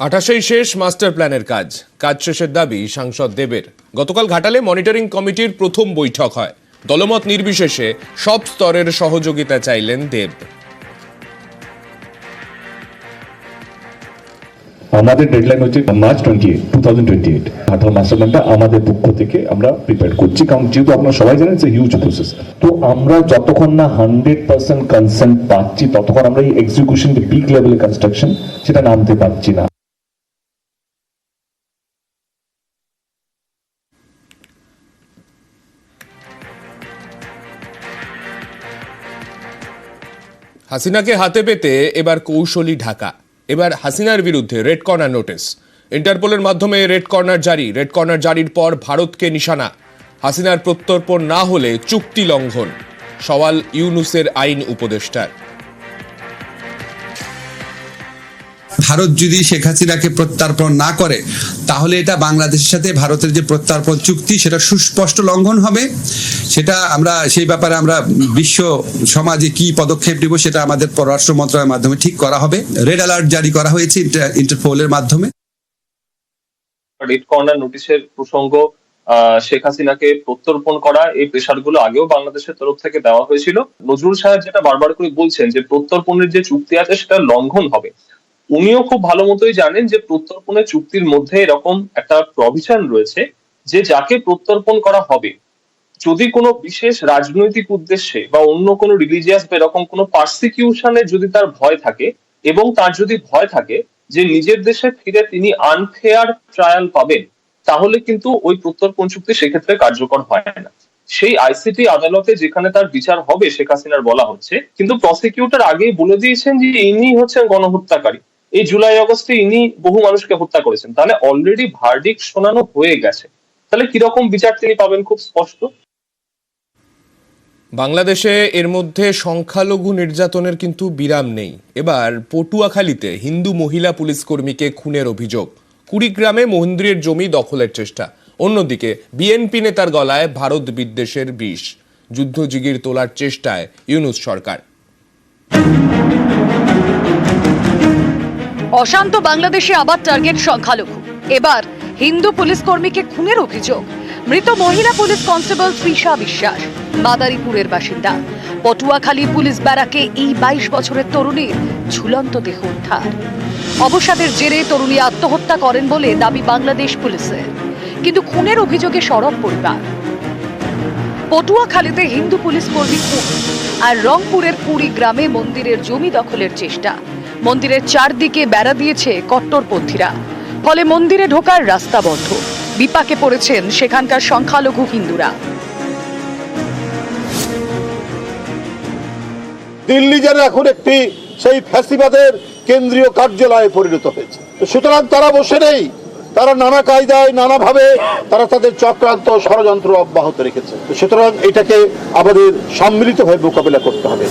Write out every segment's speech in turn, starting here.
আঠাশেই শেষ মাস্টার প্ল্যানের কাজ। কাজ শেষের দাবি সাংসদ দেবের। গতকাল ঘাটালে মনিটরিং কমিটির প্রথম বৈঠক হয়। দলমত নির্বিশেষে সব স্তরের সহযোগিতা চাইলেন দেব। আমাদের ডেডলাইন হচ্ছে March twenty eight two thousand twenty eight Ghatal master প্ল্যানটা আমাদের পক্ষ থেকে আমরা প্রিপেয়ার করছি। কারণ যেহেতু আপনারা সবাই জানেন যে হিউজ প্রসেস তো আমরা যতক্ষণ না হান্ড্রেড পার্সেন্ট কনসেন্ট পাচ্ছি, ততক্ষণ আমরা এই এক্সিকিউশন যে পিক লেভেলের কনস্ট্রাকশন সেটা নামতে পারছি না। হাসিনাকে হাতে পেতে এবার কৌশলী ঢাকা। এবার হাসিনার বিরুদ্ধে রেড কর্নার নোটিস ইন্টারপোলের মাধ্যমে রেড কর্নার জারি। রেড কর্নার জারির পর ভারতকে নিশানা। হাসিনার প্রত্যর্পণ না হলে চুক্তি লঙ্ঘন। সওয়াল ইউনুসের আইন উপদেষ্টার। ভারত যদি শেখ হাসিনাকে প্রত্যার্পণ না করে, তাহলে এটা বাংলাদেশের সাথে ভারতের যে প্রত্যার্পণ চুক্তি, সেটা সুস্পষ্ট লঙ্ঘন হবে। সেটা আমরা, সেই ব্যাপারে আমরা বিশ্ব সমাজে কি পদক্ষেপ নেব, সেটা আমাদের পররাষ্ট্র মন্ত্রণালয়ের মাধ্যমে ঠিক করা হবে। রেড অ্যালার্ট জারি করা হয়েছে ইন্টার- ইন্টারপোলের মাধ্যমে। রেড কর্নার নোটিশের প্রসঙ্গ শেখ হাসিনাকে প্রত্যর্পণ করা, এই প্রেশারগুলো আগেও বাংলাদেশের তরফ থেকে দেওয়া হয়েছিল। নজরুল সাহেব যেটা বারবার করে বলছেন যে প্রত্যর্পণের যে চুক্তি আছে, সেটা লঙ্ঘন হবে। উনিও খুব ভালো মতোই জানেন যে প্রত্যর্পণের চুক্তির মধ্যে এরকম একটা প্রভিশন রয়েছে যে যাকে প্রত্যর্পণ করা হবে, যদি কোনো বিশেষ রাজনৈতিক উদ্দেশ্যে বা অন্য কোনো রিলিজিয়াস বা এরকম কোনো পার্সিকিউশনের যদি তার ভয় থাকে এবং তার যদি ভয় থাকে যে নিজের দেশে ফিরে তিনি আনফেয়ার ট্রায়াল পাবেন, তাহলে কিন্তু ওই প্রত্যর্পণ চুক্তি সেক্ষেত্রে কার্যকর হয় না। সেই আইসিটি আদালতে যেখানে তার বিচার হবে শেখ হাসিনার বলা হচ্ছে, কিন্তু প্রসিকিউটর আগেই বলে দিয়েছেন যে ইনি হচ্ছেন গণহত্যাকারী। এই জুলাই আগস্টে ইনি বহু মানুষকে হত্যা করেছেন। তাহলে অলরেডি ভার্ডিক শোনানো হয়ে গেছে। তাহলে কীরকম বিচার তিনি পাবেন খুব স্পষ্ট? বাংলাদেশে এর মধ্যে সংখ্যালঘু নির্যাতনের কিন্তু বিরাম নেই। এবার পটুয়াখালীতে হিন্দু মহিলা পুলিশ কর্মীকে খুনের অভিযোগ। কুড়িগ্রামে মন্দিরের জমি দখলের চেষ্টা। অন্যদিকে বিএনপি নেতার গলায় ভারত বিদ্বেষের বিষ। যুদ্ধজিগির তোলার চেষ্টায় ইউনুস সরকার। অশান্ত বাংলাদেশে আবার টার্গেট সংখ্যালঘু। এবার হিন্দু পুলিশ কর্মীকে খুনের অভিযোগ। মৃত মহিলা পুলিশ কনস্টেবল তৃষা বিশ্বাস, মাদারীপুরের বাসিন্দা। পটুয়াখালী পুলিশ ব্যারাকে এই বাইশ বছরের তরুণীর ঝুলন্ত দেহ উদ্ধার। অবসাদের জেরে তরুণী আত্মহত্যা করেন বলে দাবি বাংলাদেশ পুলিশের। কিন্তু খুনের অভিযোগে সরব পরিবার। পটুয়াখালীতে হিন্দু পুলিশ কর্মী খুন। আর রংপুরের কুড়ি গ্রামে মন্দিরের জমি দখলের চেষ্টা। মন্দিরের চারদিকে বেড়া দিয়েছে কট্টরপন্থীরা। ফলে মন্দিরে ঢোকার রাস্তা বন্ধ। বিপাকে পড়েছেন সেখানকার সংখ্যালঘু হিন্দুরা। দিল্লি যেন এখন একটি সেই ফ্যাসিবাদের কেন্দ্রীয় কার্যালয়ে পরিণত হয়েছে। সুতরাং তারা বসে নেই। তারা নানা কায়দায়, নানাভাবে তারা তাদের চক্রান্ত ষড়যন্ত্র অব্যাহত রেখেছে। সুতরাং এটাকে আমাদের সম্মিলিতভাবে মোকাবিলা করতে হবে।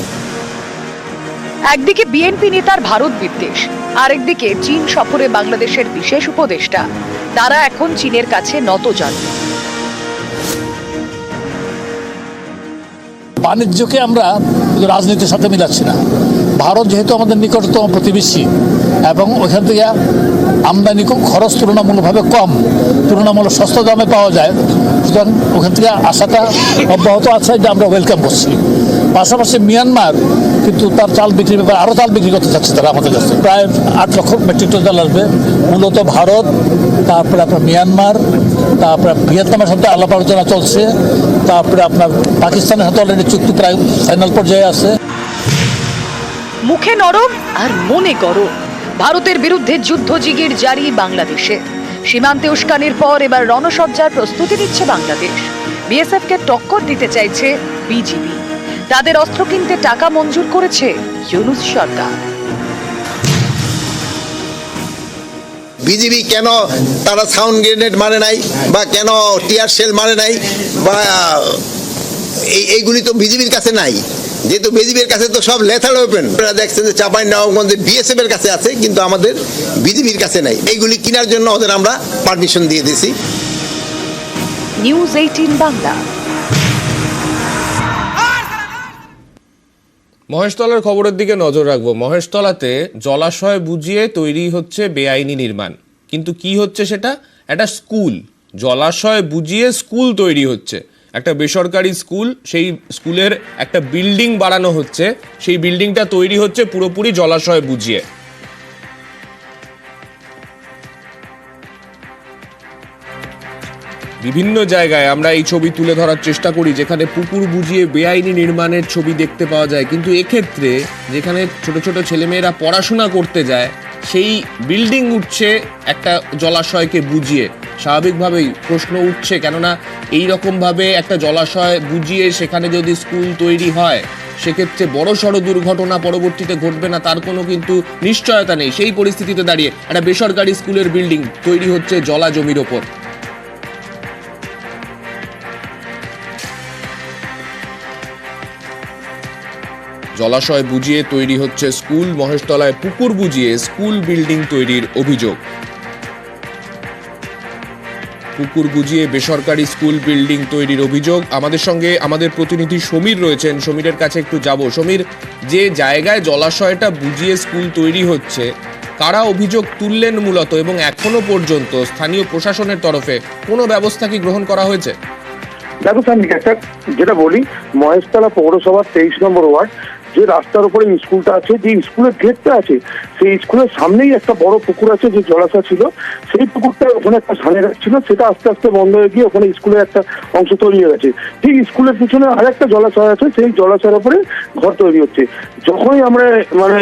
একদিকে বিএনপি নেতার ভারত বিদ্বেষ, আরেকদিকে চীন সফরে বাংলাদেশের বিশেষ উপদেষ্টা। তারা এখন চীনের কাছে নত যান বাণিজ্যকে আমরা রাজনীতির সাথে মিলাচ্ছি না। ভারত যেহেতু আমাদের নিকটতম প্রতিবেশী এবং ওইখান থেকে আমদানি খরচ তুলনামূলকভাবে কম। তুলনামূলক সস্তা দামে পাওয়া যায়। সুতরাং ওখান থেকে আশাটা অব্যাহত আছে যে আমরা ওয়েলকাম করছি। পাশাপাশি মিয়ানমার কিন্তু তার চাল বিক্রির ব্যাপারে আরও চাল বিক্রি করতে চাচ্ছে তারা আমাদের কাছে। প্রায় আট লক্ষ মেট্রিক টন চাল আসবে। মূলত ভারত, তারপরে আপনার মিয়ানমার, তারপরে ভিয়েতনামের সাথে আলাপ আলোচনা চলছে। তারপরে আপনার পাকিস্তানের সাথে অলরেডি চুক্তি প্রায় ফাইনাল পর্যায়ে আছে। মুখে নরম আর মনে গরম। ভারতের বিরুদ্ধে যুদ্ধজিগির জারি বাংলাদেশে। সীমান্তে উস্কানির পর এবার রণসজ্জার প্রস্তুতি নিচ্ছে বাংলাদেশ। বিএসএফ কে টক্কর দিতে চাইছে বিজিবি। তাদের অস্ত্র কিনতে টাকা মঞ্জুর করেছে ইউনুস সরকার। বিজিবি কেন তারা সাউন্ড গ্রেনেড মারে নাই বা কেন টিয়ার সেল মারে নাই বা এইগুলি তো বিজিবির কাছে নাই? যেহেতু বিজিবির কাছে তো সব লেথাল ওপেন আপনারা দেখছেন যে চাপাই নবাবগঞ্জে বিএসএফ এর কাছে আছে কিন্তু আমাদের বিজিবির কাছে নাই। এইগুলি কেনার জন্য ওদের আমরা পারমিশন দিয়ে দিছি নিউজ এইটিন বাংলা মহেশতলার খবরের দিকে নজর রাখব। মহেশতলাতে জলাশয় বুঝিয়ে তৈরি হচ্ছে বেআইনি নির্মাণ। কিন্তু কি হচ্ছে সেটা? একটা স্কুল। জলাশয় বুঝিয়ে স্কুল তৈরি হচ্ছে। একটা বেসরকারি স্কুল, সেই স্কুলের একটা বিল্ডিং বাড়ানো হচ্ছে। সেই বিল্ডিংটা তৈরি হচ্ছে পুরোপুরি জলাশয় বুঝিয়ে। বিভিন্ন জায়গায় আমরা এই ছবি তুলে ধরার চেষ্টা করি, যেখানে পুকুর বুঝিয়ে বেআইনি নির্মাণের ছবি দেখতে পাওয়া যায়। কিন্তু এক্ষেত্রে যেখানে ছোট ছোট ছেলেমেয়েরা পড়াশোনা করতে যায়, সেই বিল্ডিং উঠছে একটা জলাশয়কে বুঝিয়ে। স্বাভাবিকভাবেই প্রশ্ন উঠছে, কেননা এই রকমভাবে একটা জলাশয় বুঝিয়ে সেখানে যদি স্কুল তৈরি হয়, সেক্ষেত্রে বড় সড় দুর্ঘটনা পরবর্তীতে ঘটবে না, তার কোনো কিন্তু নিশ্চয়তা নেই। সেই পরিস্থিতিতে দাঁড়িয়ে একটা বেসরকারি স্কুলের বিল্ডিং তৈরি হচ্ছে জলা জমির ওপর। জলাশয় বুঝিয়ে তৈরি হচ্ছে স্কুল, মহেশতলায় পুকুর বুঝিয়ে স্কুল বিল্ডিং তৈরির অভিযোগ। পুকুর বুঝিয়ে বেসরকারি স্কুল বিল্ডিং তৈরির অভিযোগ। আমাদের সঙ্গে আমাদের প্রতিনিধি সমীর রয়েছেন। সমীরের কাছে একটু যাব। সমীর, যে জায়গায় জলাশয়টা বুঝিয়ে স্কুল তৈরি হচ্ছে, কারা অভিযোগ তুললেন মূলত এবং এখনও পর্যন্ত স্থানীয় প্রশাসনের তরফে কোনো ব্যবস্থা কি গ্রহণ করা হয়েছে? দেখো স্যার যেটা বলি, মহেশতলা পৌরসভার তেইশ নম্বর ওয়ার্ড যে রাস্তার উপরে স্কুলটা আছে, যে স্কুলের গেটটা আছে, সেই স্কুলের সামনেই একটা বড় পুকুর আছে, যে জলাশয় ছিল, সেই পুকুরটা ওখানে একটা সানে ছিল, সেটা আস্তে আস্তে বন্ধ হয়ে গিয়ে ওখানে স্কুলের একটা অংশ তৈরি হয়ে গেছে। ঠিক স্কুলের পিছনে আরেকটা জলাশয় আছে, সেই জলাশয়ের উপরে ঘর তৈরি হচ্ছে। যখনই আমরা মানে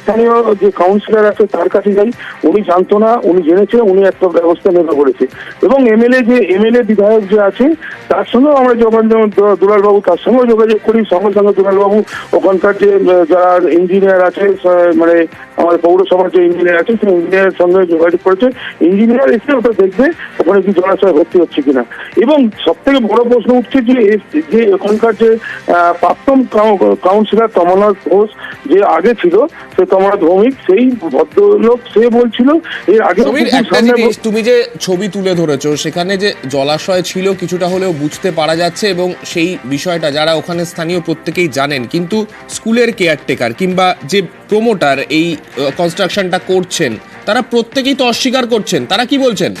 স্থানীয় যে কাউন্সিলর আছে, তার কাছে যাই, উনি জানতো না, উনি জেনেছে, উনি একটা ব্যবস্থা নেবে করেছে। এবং এমএলএ যে, এমএলএ বিধায়ক যে আছে, তার সঙ্গেও আমরা যোগাযোগ, দুলালবাবু, তার সঙ্গেও যোগাযোগ করি, সঙ্গে সঙ্গে দুলালবাবু ওখানকার যে যারা ইঞ্জিনিয়ার আছে মানে আমাদের পৌরসভার যে ইঞ্জিনিয়ার আছে সেই ইঞ্জিনিয়ারের সঙ্গে যোগাযোগ করেছে। ইঞ্জিনিয়ার এসে ওটা দেখবে ওখানে কি জলাশয় ভর্তি হচ্ছে কিনা। এবং সব থেকে বড় প্রশ্ন উঠছে যে যে এখানকার যে প্রাক্তন কাউ- কাউন্সিলর তমলনাথ ঘোষ যে আগে ছিল সে তমলনাথ ভৌমিক সেই ভদ্রলোক সে বলছিল এর আগে তুমি যে ছবি তুলে ধরেছো সেখানে যে জলাশয় ছিল কিছুটা হলেও বুঝতে পারা যাচ্ছে এবং সেই বিষয়টা যারা ওখানে স্থানীয় প্রত্যেকেই জানেন। কিন্তু স্কুলের কেয়ারটেকার কিংবা যে প্রমোটার এই কনস্ট্রাকশনটা করছেন, তারা প্রত্যেকেই তো অস্বীকার করছেন। তারা কি বলছেন?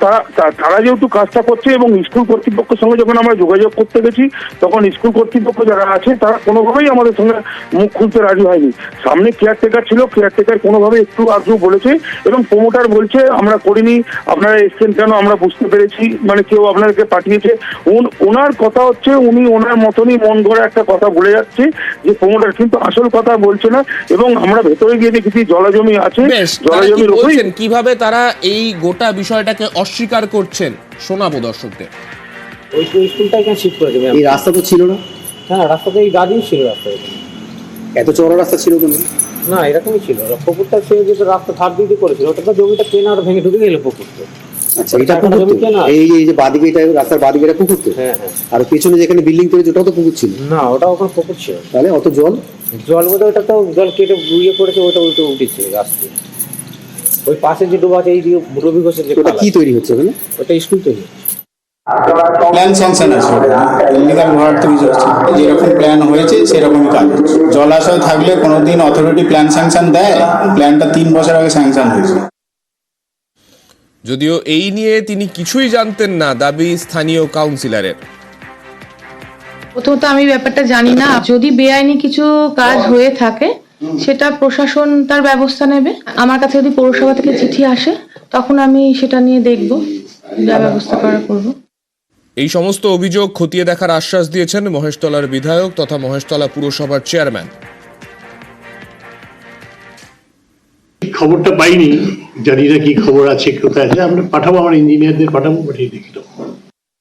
তারা তারা যেহেতু কাজটা করছে এবং স্কুল কর্তৃপক্ষের সঙ্গে যখন আমরা যোগাযোগ করতে গেছি তখন স্কুল কর্তৃপক্ষ যারা আছে তারা কোনোভাবেই আমাদের সঙ্গে মুখ খুলতে রাজি হয়নি। সামনে কেয়ারটেকার ছিল কেয়ারটেকার কোনোভাবে একটু আগ্রহ বলেছে এবং প্রমোটার বলছে আমরা করিনি আপনারা এসছেন কেন আমরা বুঝতে পেরেছি। মানে কেউ আপনাদেরকে পাঠিয়েছে। উন- ওনার কথা হচ্ছে উনি ওনার মতনই মন গড়া একটা কথা বলে যাচ্ছে যে প্রমোটার কিন্তু আসল কথা বলছে না এবং আমরা ভেতরে গিয়ে দেখেছি জলাজমি আছে জলাজমির কীভাবে তারা এই গোটা বিষয়টাকে অস্বীকার করছেন শোনাবো দর্শকদের ওই তো স্কুলটা এখানে শিফট করেছে এই রাস্তা তো ছিল না হ্যাঁ রাস্তাতে এই গাড়িও ছিল রাস্তায় এত চড়া রাস্তা ছিল কেন না এরকমই ছিল পুকুরটা সে যেটা রাস্তা ধার দিতে করেছিল ওটা তো জমিটা কেনা আর ভেঙে ঢুকে গেল পুকুরটা আচ্ছা এটা পুকুর? এই যে- এই যে বাদিকে এটা রাস্তার বাদিকে এটা পুকুর তো হ্যাঁ হ্যাঁ আর পেছনে যেখানে বিল্ডিং ওটাও তো পুকুর ছিল না ওটা ওখানে পুকুর ছিল তাহলে অত জল জল বোধহয় ওটা তো জল কেটে বুড়িয়ে পড়েছে ওটা উল্টে উঠেছে রাস্তায় ওই পাশে যে ডোবা আছে এই রবি ঘোষের যে ওটা কি তৈরি হচ্ছে ওখানে ওটা স্কুল তৈরি। প্ল্যান স্যাংশন আছে ভরাট হচ্ছে যেরকম প্ল্যান হয়েছে সেরকমই কাজ হচ্ছে। জলাশয় থাকলে কোনোদিন অথরিটি প্ল্যান স্যাংশন দেয় প্ল্যানটা তিন বছর আগে স্যাংশন হয়েছে। যদিও এই নিয়ে তিনি কিছুই জানতেন না দাবি স্থানীয় কাউন্সিলরের প্রথমত আমি ব্যাপারটা জানি না। যদি বেআইনি কিছু কাজ হয়ে থাকে সেটা প্রশাসন তার ব্যবস্থা নেবে। আমার কাছে যদি পৌরসভা থেকে চিঠি আসে তখন আমি সেটা নিয়ে দেখব যা ব্যবস্থা করার করব। এই সমস্ত অভিযোগ খতিয়ে দেখার আশ্বাস দিয়েছেন মহেশতলার বিধায়ক তথা মহেশতলা পুরসভার চেয়ারম্যান। খবরটা পাইনি। জানি না কি খবর আছে কোথায় আছে। আমরা পাঠাবো আমার ইঞ্জিনিয়ারদের পাঠাবো পাঠিয়ে দেখি